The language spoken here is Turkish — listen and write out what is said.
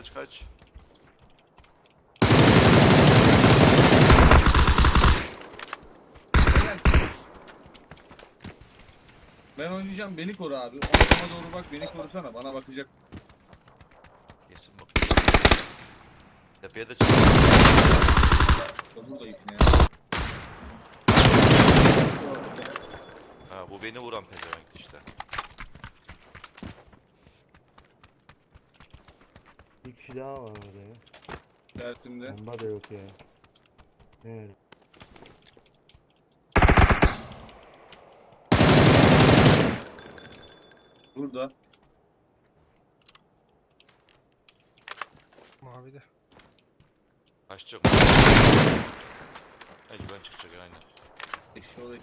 kaç kaç. Ben oynayacağım beni koru abi. O adama doğru bak beni korusana bana bakacak. Yesin bak. Tepeye de çık. Burada ipne ya. Ha bu beni vuran pezevenk işte. Bir kişi daha var orada ya. Dertimde. Bomba da yok ya. Evet. Burada. Mavide. Kaçacak. Mecburen çıkacak aynen. Eşşoğlu.